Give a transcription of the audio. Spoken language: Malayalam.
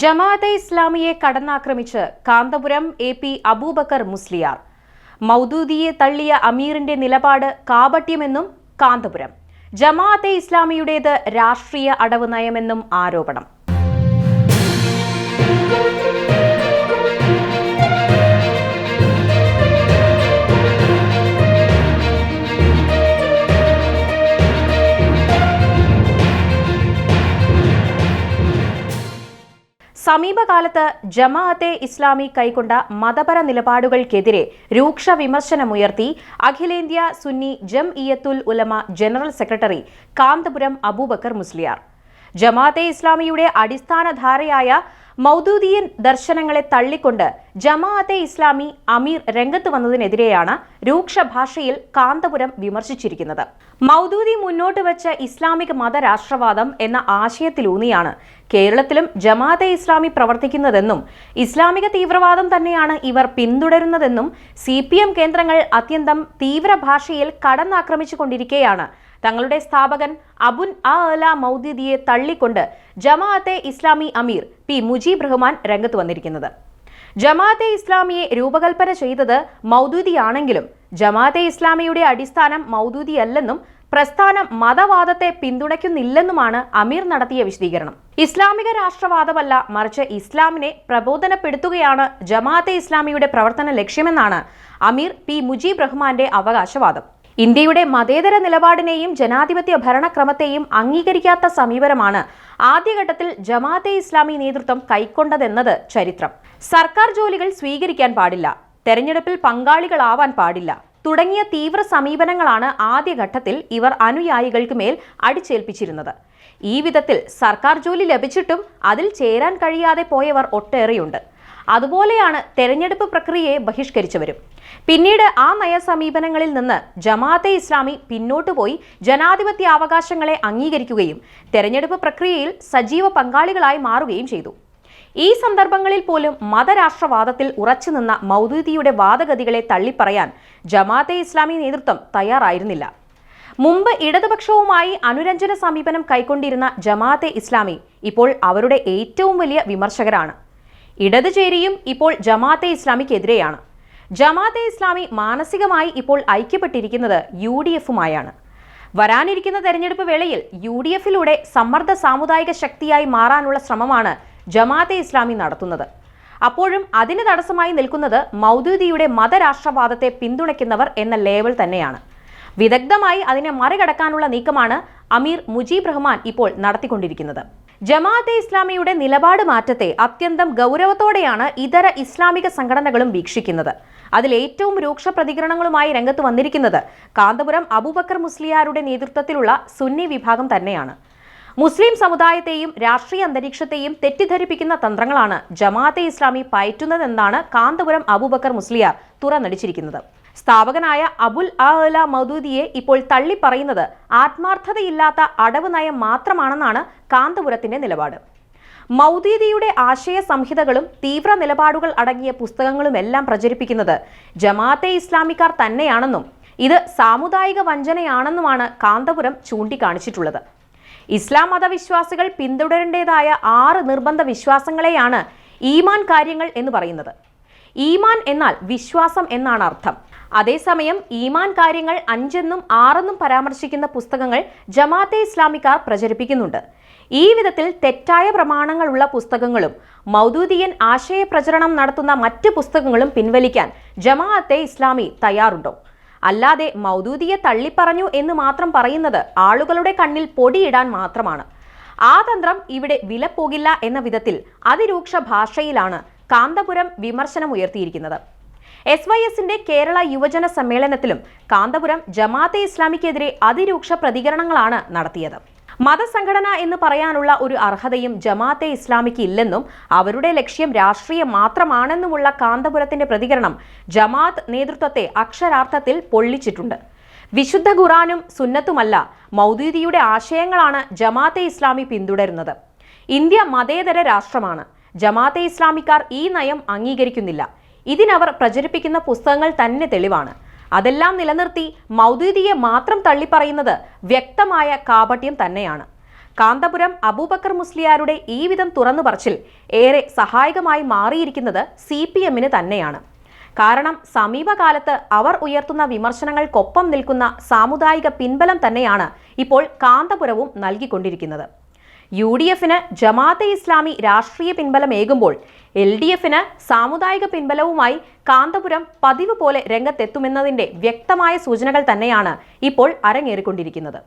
ജമാഅത്തെ ഇസ്ലാമിയെ കടന്നാക്രമിച്ച് കാന്തപുരം എ പി അബൂബക്കർ മുസ്ലിയാർ. മൗദൂദിയെ തള്ളിയ അമീറിന്റെ നിലപാട് കാപട്യമെന്നും കാന്തപുരം. ജമാഅത്തെ ഇസ്ലാമിയുടേത് രാഷ്ട്രീയ അടവ് നയമെന്നും ആരോപണം. സമീപകാലത്ത് ജമാഅത്തെ ഇസ്ലാമി കൈക്കൊണ്ട മതപര നിലപാടുകൾക്കെതിരെ രൂക്ഷ വിമർശനമുയർത്തി അഖിലേന്ത്യാ Sunni Jamiyyathul Ulama general secretary Kanthapuram Abubakar Musliyar. Jamaat-e ഇസ്ലാമിയുടെ അടിസ്ഥാന ധാരയായ മൗദൂദിയൻ ദർശനങ്ങളെ തള്ളിക്കൊണ്ട് ജമാഅത്തെ ഇസ്ലാമി അമീർ രംഗത്ത് വന്നതിനെതിരെയാണ് രൂക്ഷ ഭാഷയിൽ കാന്തപുരം വിമർശിച്ചിരിക്കുന്നത്. മൗദൂദി മുന്നോട്ട് വെച്ച ഇസ്ലാമിക മതരാഷ്ട്രവാദം എന്ന ആശയത്തിലൂന്നിയാണ് കേരളത്തിലും ജമാഅത്തെ ഇസ്ലാമി പ്രവർത്തിക്കുന്നതെന്നും ഇസ്ലാമിക തീവ്രവാദം തന്നെയാണ് ഇവർ പിന്തുടരുന്നതെന്നും സി കേന്ദ്രങ്ങൾ അത്യന്തം തീവ്ര ഭാഷയിൽ കടന്നാക്രമിച്ചുകൊണ്ടിരിക്കെയാണ് തങ്ങളുടെ സ്ഥാപകൻ അബുൻ അ അല മൗദൂദിയെ തള്ളിക്കൊണ്ട് ജമാഅത്തെ ഇസ്ലാമി അമീർ പി മുജീബ് റഹ്മാൻ രംഗത്ത് വന്നിരിക്കുന്നത്. ജമാഅത്തെ ഇസ്ലാമിയെ രൂപകൽപ്പന ചെയ്തത് മൗദൂദിയാണെങ്കിലും ജമാഅത്തെ ഇസ്ലാമിയുടെ അടിസ്ഥാനം മൗദൂദിയല്ലെന്നും പ്രസ്ഥാനം മതവാദത്തെ പിന്തുണയ്ക്കുന്നില്ലെന്നുമാണ് അമീർ നടത്തിയ വിശദീകരണം. ഇസ്ലാമിക രാഷ്ട്രവാദമല്ല മറിച്ച് ഇസ്ലാമിനെ പ്രബോധനപ്പെടുത്തുകയാണ് ജമാഅത്തെ ഇസ്ലാമിയുടെ പ്രവർത്തന ലക്ഷ്യമെന്നാണ് അമീർ പി മുജീബ് റഹ്മാന്റെ അവകാശവാദം. ഇന്ത്യയുടെ മതേതര നിലപാടിനെയും ജനാധിപത്യ ഭരണക്രമത്തെയും അംഗീകരിക്കാത്ത സമീപനമാണ് ആദ്യഘട്ടത്തിൽ ജമാഅത്തെ ഇസ്ലാമി നേതൃത്വം കൈക്കൊണ്ടതെന്നത് ചരിത്രം. സർക്കാർ ജോലികൾ സ്വീകരിക്കാൻ പാടില്ല തെരഞ്ഞെടുപ്പിൽ പങ്കാളികളാവാൻ പാടില്ല. തുടങ്ങിയ തീവ്ര സമീപനങ്ങളാണ് ആദ്യഘട്ടത്തിൽ ഇവർ അനുയായികൾക്ക് മേൽ അടിച്ചേൽപ്പിച്ചിരുന്നത്. ഈ വിധത്തിൽ സർക്കാർ ജോലി ലഭിച്ചിട്ടും അതിൽ ചേരാൻ കഴിയാതെ പോയവർ ഒട്ടേറെയുണ്ട്. അതുപോലെയാണ് തെരഞ്ഞെടുപ്പ് പ്രക്രിയയെ ബഹിഷ്കരിച്ചവരും. പിന്നീട് ആ നയസമീപനങ്ങളിൽ നിന്ന് ജമാഅത്തെ ഇസ്ലാമി പിന്നോട്ടു പോയി ജനാധിപത്യ അവകാശങ്ങളെ അംഗീകരിക്കുകയും തെരഞ്ഞെടുപ്പ് പ്രക്രിയയിൽ സജീവ പങ്കാളികളായി മാറുകയും ചെയ്തു. ഈ സന്ദർഭങ്ങളിൽ പോലും മതരാഷ്ട്രവാദത്തിൽ ഉറച്ചുനിന്ന മൗദൂദിയുടെ വാദഗതികളെ തള്ളിപ്പറയാൻ ജമാഅത്തെ ഇസ്ലാമി നേതൃത്വം തയ്യാറായിരുന്നില്ല. മുമ്പ് ഇടതുപക്ഷവുമായി അനുരഞ്ജന സമീപനം കൈക്കൊണ്ടിരുന്ന ജമാഅത്തെ ഇസ്ലാമി ഇപ്പോൾ അവരുടെ ഏറ്റവും വലിയ വിമർശകരാണ്. ഇടത് ചേരിയും ഇപ്പോൾ ജമാഅത്തെ ഇസ്ലാമിക്കെതിരെയാണ്. ജമാഅത്തെ ഇസ്ലാമി മാനസികമായി ഇപ്പോൾ ഐക്യപ്പെട്ടിരിക്കുന്നത് യു ഡി എഫുമായാണ് വരാനിരിക്കുന്ന തെരഞ്ഞെടുപ്പ് വേളയിൽ യു ഡി എഫിലൂടെ സമ്മർദ്ദ സാമുദായിക ശക്തിയായി മാറാനുള്ള ശ്രമമാണ് ജമാഅത്തെ ഇസ്ലാമി നടത്തുന്നത്. അപ്പോഴും അതിന് തടസ്സമായി നിൽക്കുന്നത് മൗദൂദിയുടെ മതരാഷ്ട്രവാദത്തെ പിന്തുണയ്ക്കുന്നവർ എന്ന ലേവൽ തന്നെയാണ്. വിദഗ്ധമായി അതിനെ മറികടക്കാനുള്ള നീക്കമാണ് അമീർ മുജീബ് റഹ്മാൻ ഇപ്പോൾ നടത്തിക്കൊണ്ടിരിക്കുന്നത്. ജമാഅത്തെ ഇസ്ലാമിയുടെ നിലപാട് മാറ്റത്തെ അത്യന്തം ഗൗരവത്തോടെയാണ് ഇതര ഇസ്ലാമിക സംഘടനകളും വീക്ഷിക്കുന്നത്. അതിൽ ഏറ്റവും രൂക്ഷ പ്രതികരണങ്ങളുമായി രംഗത്ത് വന്നിരിക്കുന്നത് കാന്തപുരം അബൂബക്കർ മുസ്ലിയാരുടെ നേതൃത്വത്തിലുള്ള സുന്നി വിഭാഗം തന്നെയാണ്. മുസ്ലിം സമുദായത്തെയും രാഷ്ട്രീയ അന്തരീക്ഷത്തെയും തെറ്റിദ്ധരിപ്പിക്കുന്ന തന്ത്രങ്ങളാണ് ജമാഅത്തെ ഇസ്ലാമി പയറ്റുന്നതെന്നാണ് കാന്തപുരം അബൂബക്കർ മുസ്ലിയാർ തുറന്നടിച്ചിരിക്കുന്നത്. സ്ഥാപകനായ അബുൽ അഹല മൗദൂദിയെ ഇപ്പോൾ തള്ളിപ്പറയുന്നത് ആത്മാർത്ഥതയില്ലാത്ത അടവ് നയം മാത്രമാണെന്നാണ് കാന്തപുരത്തിന്റെ നിലപാട്. മൗദീദിയുടെ ആശയ സംഹിതകളും തീവ്ര നിലപാടുകൾ അടങ്ങിയ പുസ്തകങ്ങളുമെല്ലാം പ്രചരിപ്പിക്കുന്നത് ജമാഅത്തെ ഇസ്ലാമിക്കാർ തന്നെയാണെന്നും ഇത് സാമുദായിക വഞ്ചനയാണെന്നുമാണ് കാന്തപുരം ചൂണ്ടിക്കാണിച്ചിട്ടുള്ളത്. ഇസ്ലാം മതവിശ്വാസികൾ പിന്തുടരേണ്ടതായ ആറ് നിർബന്ധ വിശ്വാസങ്ങളെയാണ് ഈമാൻ കാര്യങ്ങൾ എന്ന് പറയുന്നത്. ഈമാൻ എന്നാൽ വിശ്വാസം എന്നാണ് അർത്ഥം. അതേസമയം ഈമാൻ കാര്യങ്ങൾ അഞ്ചെന്നും ആറെന്നും പരാമർശിക്കുന്ന പുസ്തകങ്ങൾ ജമാഅത്തെ ഇസ്ലാമിക്കാർ പ്രചരിപ്പിക്കുന്നുണ്ട്. ഈ വിധത്തിൽ തെറ്റായ പ്രമാണങ്ങളുള്ള പുസ്തകങ്ങളും മൗദൂദിയൻ ആശയ പ്രചരണം നടത്തുന്ന മറ്റ് പുസ്തകങ്ങളും പിൻവലിക്കാൻ ജമാഅത്തെ ഇസ്ലാമി തയ്യാറുണ്ടോ? അല്ലാതെ മൗദൂദിയെ തള്ളിപ്പറഞ്ഞു എന്ന് മാത്രം പറയുന്നത് ആളുകളുടെ കണ്ണിൽ പൊടിയിടാൻ മാത്രമാണ്. ആ തന്ത്രം ഇവിടെ വില പോകില്ല എന്ന വിധത്തിൽ അതിരൂക്ഷ ഭാഷയിലാണ് കാന്തപുരം വിമർശനമുയർത്തിയിരിക്കുന്നത്. എസ് വൈ എസിന്റെ കേരള യുവജന സമ്മേളനത്തിലും കാന്തപുരം ജമാഅത്തെ ഇസ്ലാമിക്കെതിരെ അതിരൂക്ഷ പ്രതികരണങ്ങളാണ് നടത്തിയത്. മതസംഘടന എന്ന് പറയാനുള്ള ഒരു അർഹതയും ജമാഅത്തെ ഇസ്ലാമിക്ക് ഇല്ലെന്നും അവരുടെ ലക്ഷ്യം രാഷ്ട്രീയം മാത്രമാണെന്നുമുള്ള കാന്തപുരത്തിന്റെ പ്രതികരണം ജമാഅത്ത് നേതൃത്വത്തെ അക്ഷരാർത്ഥത്തിൽ പൊള്ളിച്ചിട്ടുണ്ട്. വിശുദ്ധ ഖുറാനും സുന്നത്തുമല്ല മൗദൂദിയുടെ ആശയങ്ങളാണ് ജമാഅത്തെ ഇസ്ലാമി പിന്തുടരുന്നത്. ഇന്ത്യ മതേതര രാഷ്ട്രമാണ്. ജമാഅത്തെ ഇസ്ലാമിക്കാർ ഈ നയം അംഗീകരിക്കുന്നില്ല. ഇതിനവർ പ്രചരിപ്പിക്കുന്ന പുസ്തകങ്ങൾ തന്നെ തെളിവാണ്. അതെല്ലാം നിലനിർത്തി മൗദൂദിയെ മാത്രം തള്ളിപ്പറയുന്നത് വ്യക്തമായ കാപട്യം തന്നെയാണ്. കാന്തപുരം അബൂബക്കർ മുസ്ലിയാരുടെ ഈ വിധം തുറന്നു പറച്ചിൽ ഏറെ സഹായകമായി മാറിയിരിക്കുന്നത് സി പി എമ്മിന് തന്നെയാണ്. കാരണം സമീപകാലത്ത് അവർ ഉയർത്തുന്ന വിമർശനങ്ങൾക്കൊപ്പം നിൽക്കുന്ന സാമുദായിക പിൻബലം തന്നെയാണ് ഇപ്പോൾ കാന്തപുരവും നൽകിക്കൊണ്ടിരിക്കുന്നത്. യു ഡി എഫിന് ജമാഅത്തെ ഇസ്ലാമി രാഷ്ട്രീയ പിൻബലമേകുമ്പോൾ എൽ ഡി എഫിന് സാമുദായിക പിൻബലവുമായി കാന്തപുരം പതിവ് പോലെ രംഗത്തെത്തുമെന്നതിന്റെ വ്യക്തമായ സൂചനകൾ തന്നെയാണ് ഇപ്പോൾ അരങ്ങേറിക്കൊണ്ടിരിക്കുന്നത്.